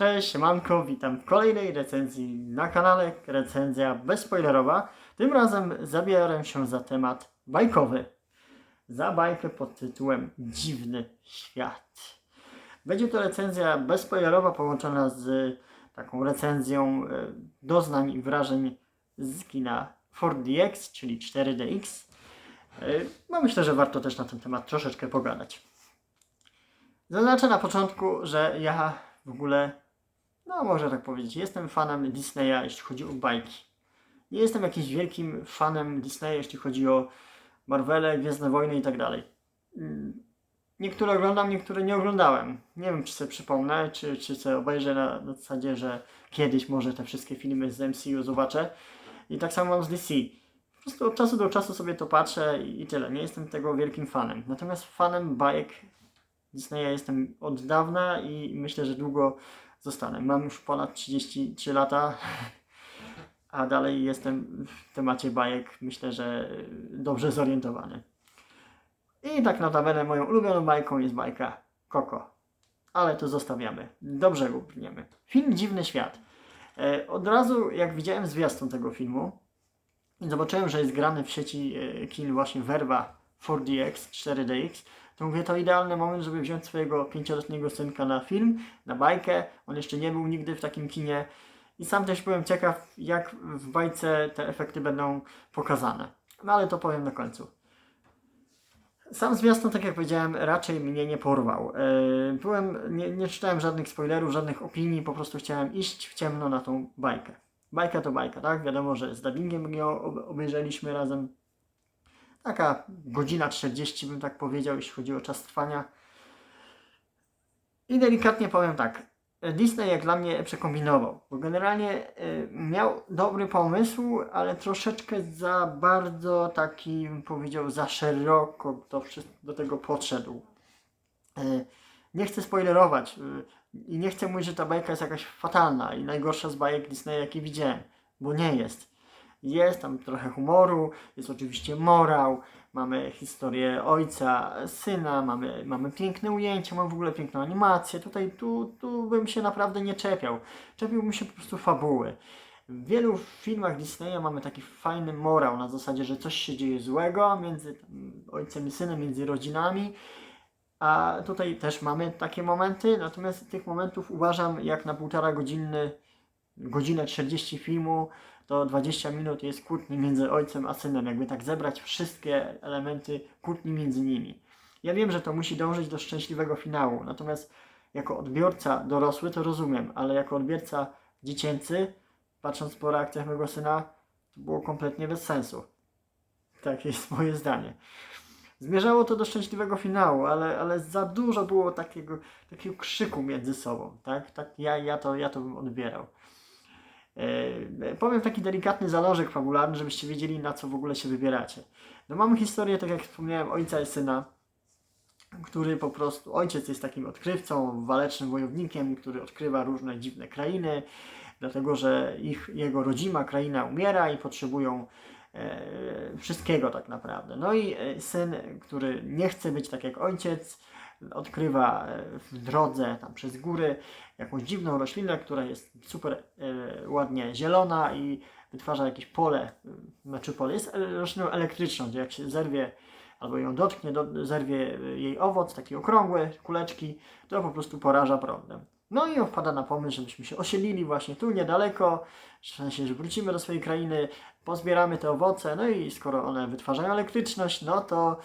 Cześć, siemanko, witam w kolejnej recenzji na kanale, recenzja bezspoilerowa. Tym razem zabiorę się za temat bajkowy. Za bajkę pod tytułem Dziwny Świat. Będzie to recenzja bezspoilerowa połączona z taką recenzją e, doznań i wrażeń z kina 4DX, czyli 4DX. E, No myślę, że warto też na ten temat troszeczkę pogadać. Zaznaczę na początku, że ja w ogóle, no może tak powiedzieć, jestem fanem Disneya, jeśli chodzi o bajki. Nie jestem jakimś wielkim fanem Disneya, jeśli chodzi o Marvele, Gwiezdne Wojny i tak dalej. Mm, Niektóre oglądam, niektóre nie oglądałem. Nie wiem, czy sobie przypomnę, czy, czy sobie obejrzę na, na zasadzie, że kiedyś może te wszystkie filmy z MCU zobaczę. I tak samo mam z DC. Po prostu od czasu do czasu sobie to patrzę i, i tyle. Nie jestem tego wielkim fanem. Natomiast fanem bajek Disneya jestem od dawna i myślę, że długo zostanę. Mam już ponad 33 lata, a dalej jestem w temacie bajek, myślę, że dobrze zorientowany. I tak notabene moją ulubioną bajką jest bajka Coco. Ale to zostawiamy. Do brzegu. Film Dziwny Świat. E, Od razu jak widziałem zwiastun tego filmu zobaczyłem, że jest grany w sieci e, kin właśnie Verba 4DX, 4DX, to mówię, to idealny moment, żeby wziąć swojego pięcioletniego synka na film, na bajkę. On jeszcze nie był nigdy w takim kinie. I sam też byłem ciekaw, jak w bajce te efekty będą pokazane. No ale to powiem na końcu. Sam zwiastun, tak jak powiedziałem, raczej mnie nie porwał. Yy, Byłem, nie, nie czytałem żadnych spoilerów, żadnych opinii, po prostu chciałem iść w ciemno na tą bajkę. Bajka to bajka, tak? Wiadomo, że z dubbingiem ją ob- obejrzeliśmy razem. Taka godzina 40 bym tak powiedział, jeśli chodzi o czas trwania. I delikatnie powiem tak. Disney jak dla mnie przekombinował, bo generalnie y, miał dobry pomysł, ale troszeczkę za bardzo taki, bym powiedział, za szeroko do, do tego podszedł. Y, nie chcę spoilerować y, i nie chcę mówić, że ta bajka jest jakaś fatalna i najgorsza z bajek Disneya, jakie widziałem, bo nie jest. Jest tam trochę humoru, jest oczywiście morał, mamy historię ojca, syna, mamy, mamy piękne ujęcia, mamy w ogóle piękną animację. Tutaj tu, tu bym się naprawdę nie czepiał. Czepiłbym się po prostu fabuły. W wielu filmach Disneya mamy taki fajny morał na zasadzie, że coś się dzieje złego między ojcem i synem, między rodzinami. A tutaj też mamy takie momenty, natomiast tych momentów uważam jak na półtora godziny, godzinę 40 filmu, to 20 minut jest kłótni między ojcem a synem, jakby tak zebrać wszystkie elementy kłótni między nimi. Ja wiem, że to musi dążyć do szczęśliwego finału, natomiast jako odbiorca dorosły to rozumiem, ale jako odbiorca dziecięcy, patrząc po reakcjach mojego syna, to było kompletnie bez sensu. Takie jest moje zdanie. Zmierzało to do szczęśliwego finału, ale, ale za dużo było takiego, takiego krzyku między sobą, tak? tak ja, ja, to, ja to bym odbierał. E, powiem taki delikatny zalążek fabularny, żebyście wiedzieli na co w ogóle się wybieracie. No mamy historię, tak jak wspomniałem, ojca i syna, który po prostu, ojciec jest takim odkrywcą, walecznym wojownikiem, który odkrywa różne dziwne krainy, dlatego że ich, jego rodzima kraina umiera i potrzebują e, wszystkiego tak naprawdę. No i e, syn, który nie chce być tak jak ojciec, odkrywa e, w drodze tam przez góry jakąś dziwną roślinę, która jest super e, ładnie zielona i wytwarza jakieś pole, e, znaczy pole, jest rośliną elektryczną, gdzie jak się zerwie albo ją dotknie, do, zerwie jej owoc, taki okrągły, kuleczki, to po prostu poraża prądem. No i on wpada na pomysł, żebyśmy się osiedlili właśnie tu niedaleko, w sensie, że wrócimy do swojej krainy, pozbieramy te owoce, no i skoro one wytwarzają elektryczność, no to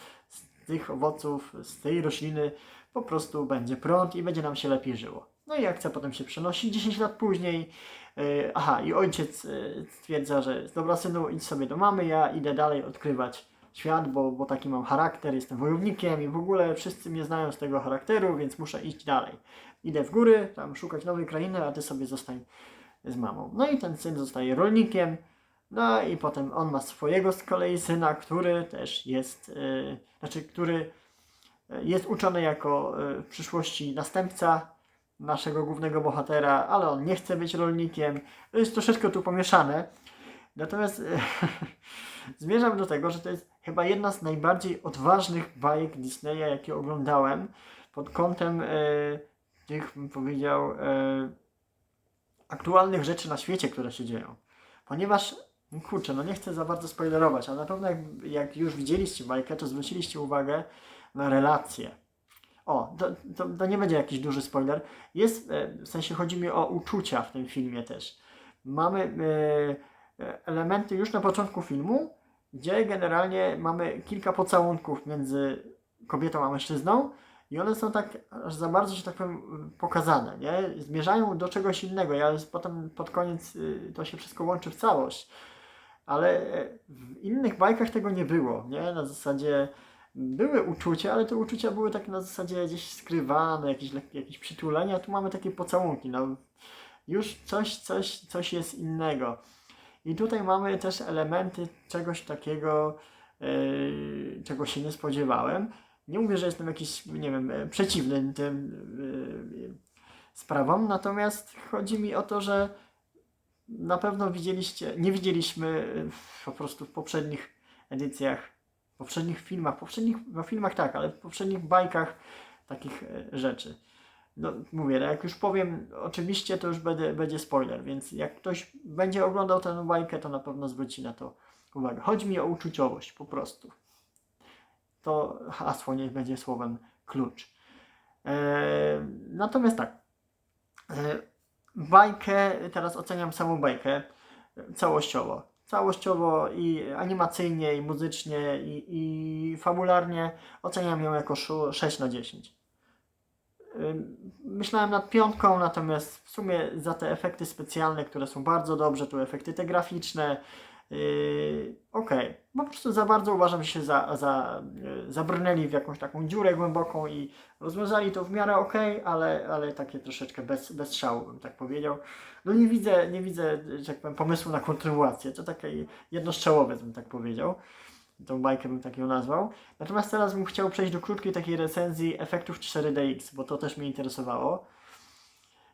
tych owoców, z tej rośliny po prostu będzie prąd i będzie nam się lepiej żyło. No i akcja potem się przenosi 10 lat później. Yy, aha, i ojciec yy, stwierdza, że dobra synu, idź sobie do mamy, ja idę dalej odkrywać świat, bo, bo taki mam charakter, jestem wojownikiem i w ogóle wszyscy mnie znają z tego charakteru, więc muszę iść dalej. Idę w góry, tam szukać nowej krainy, a ty sobie zostań z mamą. No i ten syn zostaje rolnikiem, no i potem on ma swojego z kolei syna, który też jest, yy, znaczy, który jest uczony jako y, w przyszłości następca naszego głównego bohatera, ale on nie chce być rolnikiem. To jest troszeczkę tu pomieszane. Natomiast y, zmierzam do tego, że to jest chyba jedna z najbardziej odważnych bajek Disneya, jakie oglądałem pod kątem y, tych, bym powiedział, y, aktualnych rzeczy na świecie, które się dzieją. Ponieważ, kurczę, no nie chcę za bardzo spoilerować, ale na pewno jak, jak już widzieliście bajkę, to zwróciliście uwagę na relacje. O, to, to, to nie będzie jakiś duży spoiler. Jest, e, w sensie chodzi mi o uczucia w tym filmie też. Mamy e, e, elementy już na początku filmu, gdzie generalnie mamy kilka pocałunków między kobietą a mężczyzną i one są tak aż za bardzo, że tak powiem, pokazane, nie? Zmierzają do czegoś innego. Ja potem pod koniec y, to się wszystko łączy w całość. Ale e, w innych bajkach tego nie było, nie? Na zasadzie były uczucia, ale te uczucia były tak na zasadzie gdzieś skrywane, jakieś, jakieś przytulenia, tu mamy takie pocałunki, no już coś, coś, coś jest innego. I tutaj mamy też elementy czegoś takiego, yy, czego się nie spodziewałem. Nie mówię, że jestem jakiś, nie wiem, e, przeciwny tym yy, sprawom, natomiast chodzi mi o to, że na pewno widzieliście, nie widzieliśmy y, po prostu w poprzednich edycjach, w poprzednich filmach, poprzednich, no filmach tak, ale w poprzednich bajkach takich e, rzeczy. No mówię, no jak już powiem, oczywiście to już będzie, będzie spoiler, więc jak ktoś będzie oglądał tę bajkę, to na pewno zwróci na to uwagę. Chodzi mi o uczuciowość po prostu. To hasło niech będzie słowem klucz. E, natomiast tak, e, bajkę, teraz oceniam samą bajkę całościowo. Całościowo i animacyjnie, i muzycznie, i, i fabularnie oceniam ją jako szu- 6 na 10. Ym, Myślałem nad piątką, natomiast w sumie za te efekty specjalne, które są bardzo dobrze, tu efekty te graficzne, yy, okej. Po prostu za bardzo uważam, się za, za, yy, zabrnęli w jakąś taką dziurę głęboką i rozwiązali to w miarę okej, ale, ale takie troszeczkę bez, bez szału, bym tak powiedział. No nie widzę, nie widzę, że tak powiem, pomysłu na kontynuację. To takie jednostrzałowe, bym tak powiedział. Tą bajkę bym tak ją nazwał. Natomiast teraz bym chciał przejść do krótkiej takiej recenzji efektów 4DX, bo to też mnie interesowało.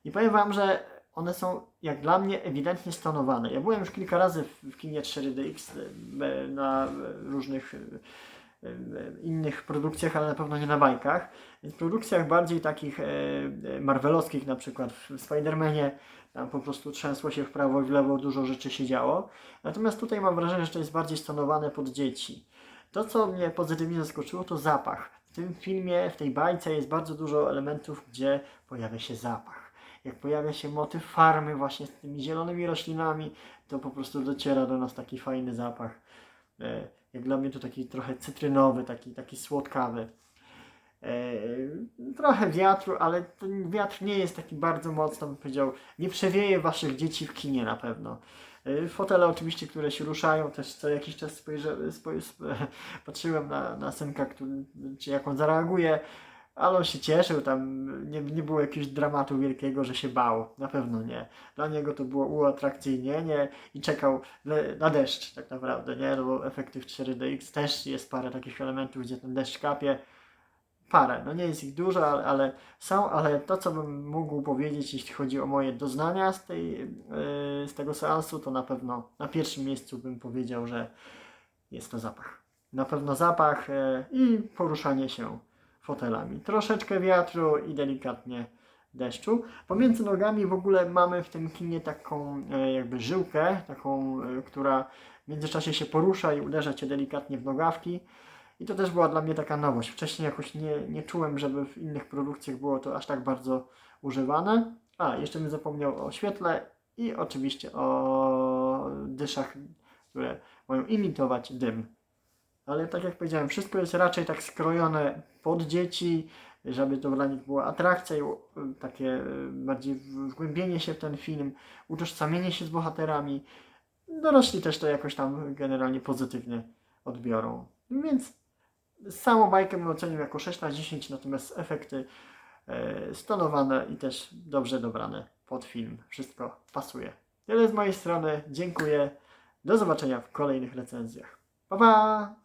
I powiem Wam, że one są jak dla mnie ewidentnie stonowane. Ja byłem już kilka razy w, kinie 4DX e, na różnych e, e, innych produkcjach, ale na pewno nie na bajkach. W produkcjach bardziej takich marvelowskich, na przykład w Spider-Manie, tam po prostu trzęsło się w prawo i w lewo, dużo rzeczy się działo. Natomiast tutaj mam wrażenie, że to jest bardziej stonowane pod dzieci. To, co mnie pozytywnie zaskoczyło, to zapach. W tym filmie, w tej bajce jest bardzo dużo elementów, gdzie pojawia się zapach. Jak pojawia się motyw farmy właśnie z tymi zielonymi roślinami, to po prostu dociera do nas taki fajny zapach. E, Jak dla mnie to taki trochę cytrynowy, taki, taki słodkawy. E, Trochę wiatru, ale ten wiatr nie jest taki bardzo mocno, bym powiedział, nie przewieje waszych dzieci w kinie na pewno. E, Fotele oczywiście, które się ruszają, też co jakiś czas spojrzę, spoj, sp, patrzyłem na, na synka, który, czy jak on zareaguje, ale on się cieszył, tam nie, nie było jakiegoś dramatu wielkiego, że się bał, na pewno nie. Dla niego to było uatrakcyjnienie i czekał na deszcz tak naprawdę, nie? No bo efekty w 4DX też jest parę takich elementów, gdzie ten deszcz kapie, parę, no nie jest ich dużo, ale, ale są, ale to co bym mógł powiedzieć, jeśli chodzi o moje doznania z, tej, yy, z tego seansu, to na pewno na pierwszym miejscu bym powiedział, że jest to zapach. Na pewno zapach yy, i poruszanie się fotelami. Troszeczkę wiatru i delikatnie deszczu. Pomiędzy nogami w ogóle mamy w tym kinie taką e, jakby żyłkę, taką, e, która w międzyczasie się porusza i uderza Cię delikatnie w nogawki. I to też była dla mnie taka nowość. Wcześniej jakoś nie, nie czułem, żeby w innych produkcjach było to aż tak bardzo używane. A, jeszcze bym zapomniał o świetle i oczywiście o dyszach, które mają imitować dym. Ale tak jak powiedziałem, wszystko jest raczej tak skrojone pod dzieci, żeby to dla nich była atrakcja i takie e, bardziej wgłębienie się w ten film, utożsamienie się z bohaterami. Dorośli też to jakoś tam generalnie pozytywnie odbiorą. Więc samą bajkę bym ocenił jako 6 na 10, natomiast efekty e, stonowane i też dobrze dobrane pod film. Wszystko pasuje. Tyle z mojej strony. Dziękuję. Do zobaczenia w kolejnych recenzjach. Pa pa!